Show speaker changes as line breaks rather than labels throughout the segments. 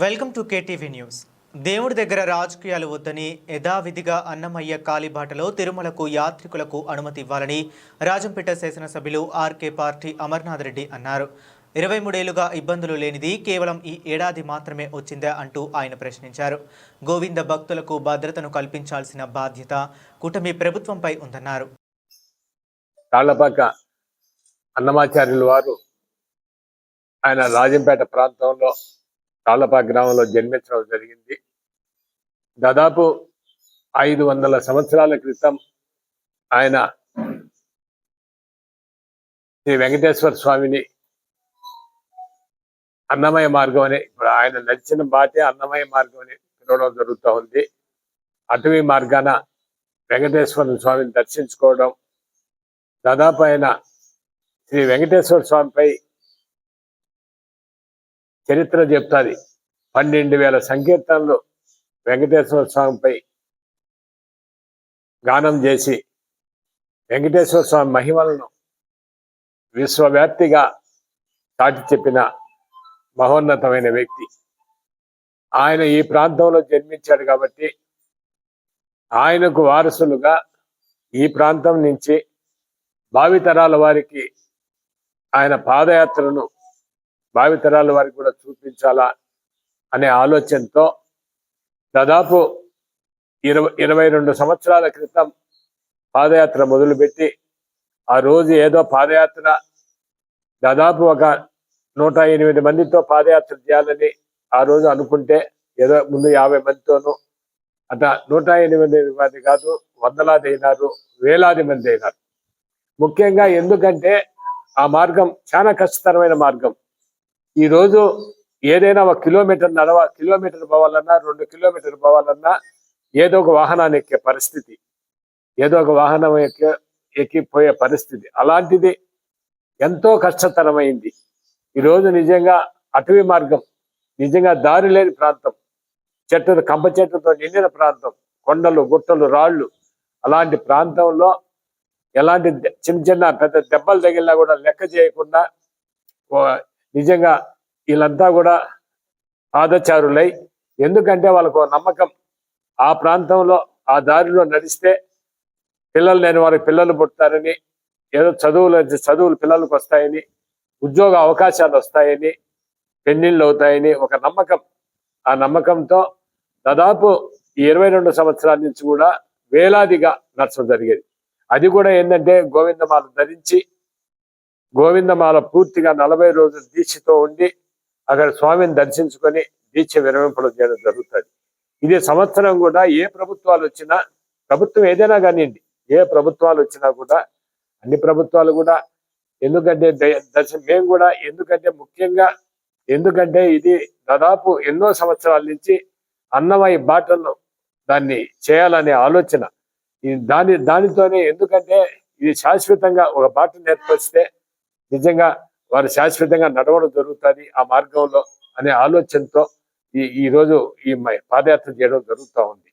Welcome to KTV news. దేవుడి దగ్గర రాజకీయాలు వద్దని యథావిధిగా అన్నమయ్య కాలిబాటలో తిరుమలకు యాత్రికులకు అనుమతి ఇవ్వాలని రాజంపేట శాసనసభ్యులు ఆర్కే పార్టీ అమర్నాథ్ రెడ్డి అన్నారు. ఇరవై మూడేళ్ళుగా ఇబ్బందులు లేనిది కేవలం ఈ ఏడాది మాత్రమే వచ్చిందా అంటూ ఆయన ప్రశ్నించారు. గోవింద భక్తులకు భద్రతను కల్పించాల్సిన బాధ్యత కూటమి ప్రభుత్వంపై ఉందన్నారు.
తాళ్ళపాక అన్నమాచార్యుల వారు ఆయన రాజంపేట ప్రాంతంలో తాళ్ళపాక గ్రామంలో జన్మించడం జరిగింది. దాదాపు ఐదు వందల సంవత్సరాల క్రితం ఆయన శ్రీ వెంకటేశ్వర స్వామిని అన్నమయ మార్గం అని ఇప్పుడు ఆయన నడిచిన బాటే అన్నమయ మార్గం అని పిలవడం జరుగుతూ ఉంది. అటవీ మార్గాన వెంకటేశ్వర స్వామిని దర్శించుకోవడం దాదాపు ఆయన శ్రీ వెంకటేశ్వర స్వామిపై చరిత్ర చెప్తాది. పన్నెండు వేల సంకీర్తనలు వెంకటేశ్వర స్వామిపై గానం చేసి వెంకటేశ్వర స్వామి మహిమలను విశ్వవ్యాప్తిగా చాటి చెప్పిన మహోన్నతమైన వ్యక్తి. ఆయన ఈ ప్రాంతంలో జన్మించాడు కాబట్టి ఆయనకు వారసులుగా ఈ ప్రాంతం నుంచి భావితరాల వారికి ఆయన పాదయాత్రను భావితరాల వారికి కూడా చూపించాలా అనే ఆలోచనతో దాదాపు ఇరవై ఇరవై రెండు సంవత్సరాల క్రితం పాదయాత్ర మొదలుపెట్టి ఆ రోజు ఏదో పాదయాత్ర దాదాపు ఒక నూట ఎనిమిది మందితో పాదయాత్ర చేయాలని ఆ రోజు అనుకుంటే ఏదో ముందు యాభై మందితోనూ అట్లా నూట ఎనిమిది మంది కాదు వందలాది అయినారు వేలాది మంది అయినారు. ముఖ్యంగా ఎందుకంటే ఆ మార్గం చాలా కష్టతరమైన మార్గం. ఈ రోజు ఏదైనా ఒక కిలోమీటర్ నడవ కిలోమీటర్ పోవాలన్నా రెండు కిలోమీటర్ పోవాలన్నా ఏదో ఒక వాహనాన్ని ఎక్కే పరిస్థితి. ఏదో ఒక వాహనం ఎక్కి ఎక్కిపోయే పరిస్థితి. అలాంటిది ఎంతో కష్టతరమైంది. ఈరోజు నిజంగా అటవీ మార్గం నిజంగా దారి లేని ప్రాంతం. చెట్టు కంప చెట్టుతో నిండిన ప్రాంతం. కొండలు గుట్టలు రాళ్ళు. అలాంటి ప్రాంతంలో ఎలాంటి చిన్న చిన్న పెద్ద దెబ్బలు తగిలినా కూడా లెక్క చేయకుండా నిజంగా వీళ్ళంతా కూడా పాదచారులై ఎందుకంటే వాళ్ళకు ఓ నమ్మకం. ఆ ప్రాంతంలో ఆ దారిలో నడిస్తే పిల్లలు లేని వారికి పిల్లలు పుడతారని ఏదో చదువులు చదువులు పిల్లలకు వస్తాయని ఉద్యోగ అవకాశాలు వస్తాయని పెళ్ళిళ్ళు అవుతాయని ఒక నమ్మకం. ఆ నమ్మకంతో దాదాపు ఈ ఇరవై రెండు సంవత్సరాల నుంచి కూడా వేలాదిగా నడచడం జరిగేది. అది కూడా ఏంటంటే గోవిందమాల ధరించి గోవిందమాల పూర్తిగా నలభై రోజులు దీక్షతో ఉండి అక్కడ స్వామిని దర్శించుకొని దీక్ష విరమింపడం చేయడం జరుగుతుంది. ఇది సంవత్సరం కూడా ఏ ప్రభుత్వాలు వచ్చినా ప్రభుత్వం ఏదైనా కానివ్వండి ఏ ప్రభుత్వాలు వచ్చినా కూడా అన్ని ప్రభుత్వాలు కూడా ఎందుకంటే ద- దర్శనం మేము కూడా ఎందుకంటే ముఖ్యంగా ఎందుకంటే ఇది దాదాపు ఎన్నో సంవత్సరాల నుంచి అన్నమయ్య బాటలను దాన్ని చేయాలనే ఆలోచన. ఈ దాని దానితోనే ఎందుకంటే ఇది శాశ్వతంగా ఒక బాటను ఏర్పరిస్తే నిజంగా వారు శాశ్వతంగా నడవడం జరుగుతుంది ఆ మార్గంలో అనే ఆలోచనతో ఈ ఈ రోజు ఈ మ- పాదయాత్ర చేయడం జరుగుతూ ఉంది.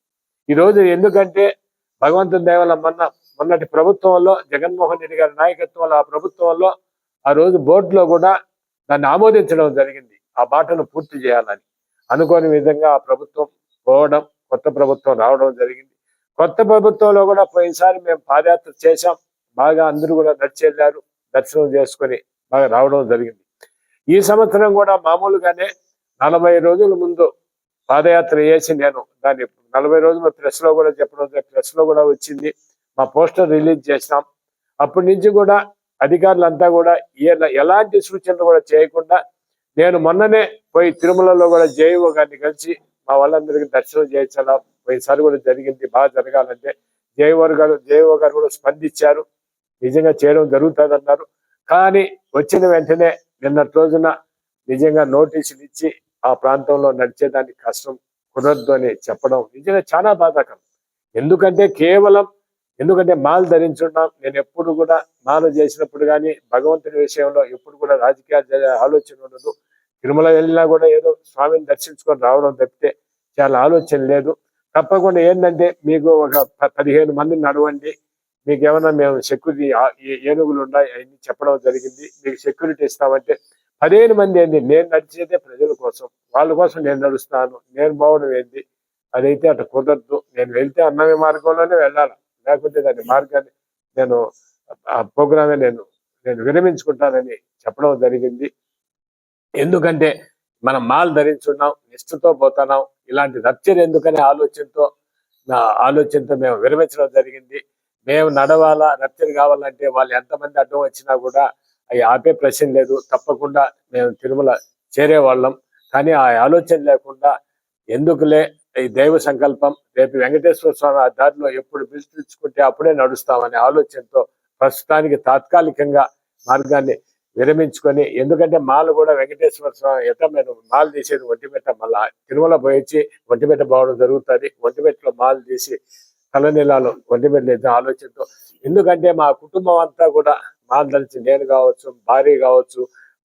ఈ రోజు ఎందుకంటే భగవంతుని దేవల మొన్న మొన్నటి ప్రభుత్వంలో జగన్మోహన్ రెడ్డి గారి నాయకత్వంలో ఆ ప్రభుత్వంలో ఆ రోజు బోర్డులో కూడా దాన్ని ఆమోదించడం జరిగింది. ఆ బాటను పూర్తి చేయాలని అనుకోని విధంగా ఆ ప్రభుత్వం పోవడం కొత్త ప్రభుత్వం రావడం జరిగింది. కొత్త ప్రభుత్వంలో కూడా పోయినసారి మేము పాదయాత్ర చేశాం. బాగా అందరూ కూడా నడిచి వెళ్ళారు దర్శనం చేసుకొని బాగా రావడం జరిగింది. ఈ సంవత్సరం కూడా మామూలుగానే నలభై రోజుల ముందు పాదయాత్ర చేసి నేను దాన్ని నలభై రోజులు ప్రెస్లో కూడా చెప్పడం ప్రెస్లో కూడా వచ్చింది. మా పోస్టర్ రిలీజ్ చేసినాం. అప్పటి నుంచి కూడా అధికారులంతా కూడా ఎలాంటి సూచనలు కూడా చేయకుండా నేను మొన్ననే పోయి తిరుమలలో కూడా జేఈఓ గారిని కలిసి మా వాళ్ళందరికీ దర్శనం చేయించాలా? పోయినసారి కూడా జరిగింది. బాగా జరగాలంటే జేఈఓ గారు జేఈఓ గారు కూడా స్పందించారు. నిజంగా చేయడం జరుగుతుంది అన్నారు కానీ వచ్చిన వెంటనే నిన్నటి రోజున నిజంగా నోటీసులు ఇచ్చి ఆ ప్రాంతంలో నడిచేదానికి కష్టం కుదరదు అని చెప్పడం నిజంగా చాలా బాధాకరం. ఎందుకంటే కేవలం ఎందుకంటే మాలు ధరించున్నాం నేను ఎప్పుడు కూడా మాలు చేసినప్పుడు కానీ భగవంతుని విషయంలో ఎప్పుడు కూడా రాజకీయాలు ఆలోచన ఉండదు. తిరుమల వెళ్ళినా కూడా ఏదో స్వామిని దర్శించుకొని రావడం తప్పితే చాలా ఆలోచన లేదు. తప్పకుండా ఏంటంటే మీకు ఒక పదిహేను మందిని నడవండి. మీకు ఏమైనా మేము సెక్యూరిటీ ఏనుగులు ఉన్నాయి అవన్నీ చెప్పడం జరిగింది. మీకు సెక్యూరిటీ ఇస్తామంటే పదిహేను మంది ఏంది? నేను నడిచేదే ప్రజల కోసం. వాళ్ళ కోసం నేను నడుస్తాను. నేను బావడం ఏంది? అదైతే అటు కుదరదు. నేను వెళ్తే అన్నమే మార్గంలోనే వెళ్ళాలి. లేకుంటే దాని మార్గాన్ని నేను ఆ ప్రోగ్రామే నేను నేను విరమించుకుంటానని చెప్పడం జరిగింది. ఎందుకంటే మనం మాల్ ధరించున్నాం నిష్ఠతో పోతున్నాం. ఇలాంటి రచ్చలు ఎందుకనే ఆలోచనతో నా ఆలోచనతో మేము విరమించడం జరిగింది. మేము నడవాలా రప్చర్ కావాలంటే వాళ్ళు ఎంతమంది అడ్డం వచ్చినా కూడా అవి ఆపే ప్రశ్న లేదు. తప్పకుండా మేము తిరుమల చేరే వాళ్ళం కానీ ఆ ఆలోచన లేకుండా ఎందుకులే ఈ దైవ సంకల్పం రేపు వెంకటేశ్వర స్వామి ఆ దారిలో ఎప్పుడు పిలుచుకుంటే అప్పుడే నడుస్తామనే ఆలోచనతో ప్రస్తుతానికి తాత్కాలికంగా మార్గాన్ని విరమించుకొని ఎందుకంటే మాలు కూడా వెంకటేశ్వర స్వామి ఎట్ట మేము మాలు తీసేది ఒంటిమిట్ట మళ్ళా తిరుమల పోయించి ఒంటిమిట్ట పోవడం జరుగుతుంది. ఒంటిమిట్టలో మాలు తీసి తలనీలాలు వండిపెట్టలేదు ఆలోచనతో. ఎందుకంటే మా కుటుంబం అంతా కూడా మా ధరించి నేను కావచ్చు భార్య కావచ్చు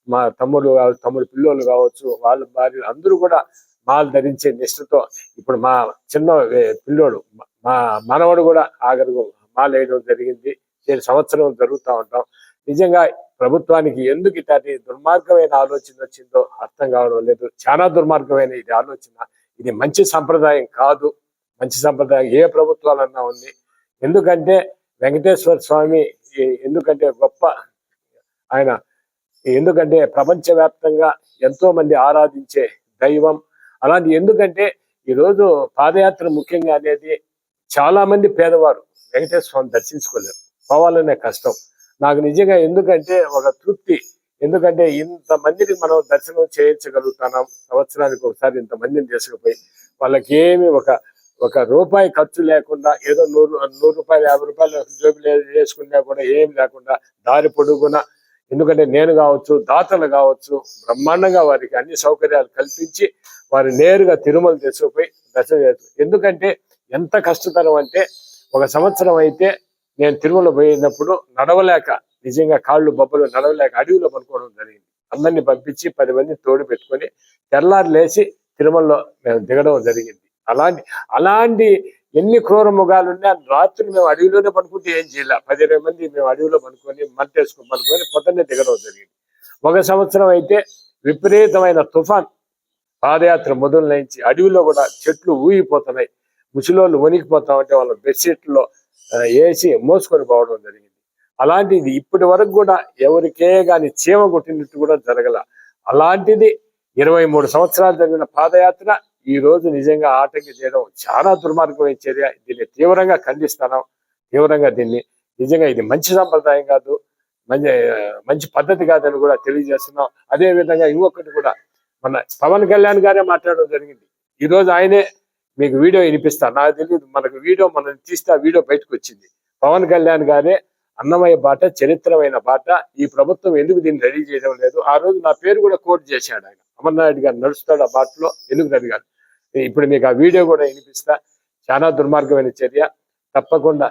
మా తమ్ముడు కావచ్చు తమ్ముడు పిల్లోళ్ళు కావచ్చు వాళ్ళ భార్య అందరూ కూడా మాలు ధరించే నిష్ఠతో ఇప్పుడు మా చిన్న పిల్లోడు మా మనవడు కూడా ఆఖరికి మాలు వేయడం జరిగింది. నేను సంవత్సరం జరుగుతూ ఉంటాం. నిజంగా ప్రభుత్వానికి ఎందుకు ఇట్లాంటి దుర్మార్గమైన ఆలోచన వచ్చిందో అర్థం కావడం లేదు. చాలా దుర్మార్గమైన ఇది ఆలోచన. ఇది మంచి సంప్రదాయం కాదు. మంచి సంప్రదాయం ఏ ప్రభుత్వాలన్నా ఉంది. ఎందుకంటే వెంకటేశ్వర స్వామి ఎందుకంటే గొప్ప ఆయన. ఎందుకంటే ప్రపంచవ్యాప్తంగా ఎంతో మంది ఆరాధించే దైవం. అలాంటి ఎందుకంటే ఈరోజు పాదయాత్ర ముఖ్యంగా అనేది చాలా మంది పేదవారు వెంకటేశ్వర స్వామి దర్శించుకోలేరు. పోవాలనే కష్టం. నాకు నిజంగా ఎందుకంటే ఒక తృప్తి. ఎందుకంటే ఇంత మందిని మనం దర్శనం చేయించగలుగుతున్నాం. సంవత్సరానికి ఒకసారి ఇంత మందిని తీసుకుపోయి వాళ్ళకి ఏమి ఒక ఒక రూపాయి ఖర్చు లేకుండా ఏదో నూరు నూరు రూపాయలు యాభై రూపాయలు జోబులు వేసుకున్నా కూడా ఏం లేకుండా దారి పొడుగున ఎందుకంటే నేను కావచ్చు దాతలు కావచ్చు బ్రహ్మాండంగా వారికి అన్ని సౌకర్యాలు కల్పించి వారు నేరుగా తిరుమల తీసుకుపోయి దర్శనం చేస్తారు. ఎందుకంటే ఎంత కష్టతరం అంటే ఒక సంవత్సరం అయితే నేను తిరుమల పోయినప్పుడు నడవలేక నిజంగా కాళ్ళు బొబ్బలు నడవలేక అడవిలో పనుకోవడం జరిగింది. అందరినీ పంపించి పది మంది తోడు పెట్టుకొని తెల్లారు లేచి తిరుమలలో మేము దిగడం జరిగింది. అలాంటి అలాంటి ఎన్ని క్రూర ముఖాలున్నా రాత్రి మేము అడవిలోనే పడుకుంటే ఏం చేయాలి? పది ఇరవై మంది మేము అడవిలో పనుకొని మంటేసుకుని పనుకొని పొద్దున్నే దిగడం జరిగింది. ఒక సంవత్సరం అయితే విపరీతమైన తుఫాన్ పాదయాత్ర మొదలు నుంచి అడవిలో కూడా చెట్లు ఊగిపోతున్నాయి. ముసలోళ్ళు వణికిపోతా ఉంటే వాళ్ళ బెడ్షీట్లో వేసి మోసుకొని పోవడం జరిగింది. అలాంటిది ఇప్పటి వరకు కూడా ఎవరికే కానీ చీమ కొట్టినట్టు కూడా జరగల. అలాంటిది ఇరవై మూడు సంవత్సరాలు జరిగిన పాదయాత్ర ఈ రోజు నిజంగా ఆటంకి చేయడం చాలా దుర్మార్గమైన చర్య. దీన్ని తీవ్రంగా ఖండిస్తాను తీవ్రంగా దీన్ని నిజంగా ఇది మంచి సంప్రదాయం కాదు. మంచి మంచి పద్ధతి కాదని కూడా తెలియజేస్తున్నాం. అదే విధంగా ఇంకొకటి కూడా మన పవన్ కళ్యాణ్ గారే మాట్లాడడం జరిగింది. ఈ రోజు ఆయనే మీకు వీడియో వినిపిస్తా నాకు తెలియదు మనకు వీడియో మనం తీస్తే వీడియో బయటకు వచ్చింది. పవన్ కళ్యాణ్ గారే అన్నమయ్య బాట చరిత్రమైన బాట. ఈ ప్రభుత్వం ఎందుకు దీన్ని రెడీ చేయడం లేదు? ఆ రోజు నా పేరు కూడా కోట్ చేశాడు ఆయన. అమర్నాయుడు గారు నడుస్తాడు ఆ బాటలో ఎందుకు గారు ఇప్పుడు మీకు ఆ వీడియో కూడా వినిపిస్తా. చాలా దుర్మార్గమైన చర్య. తప్పకుండా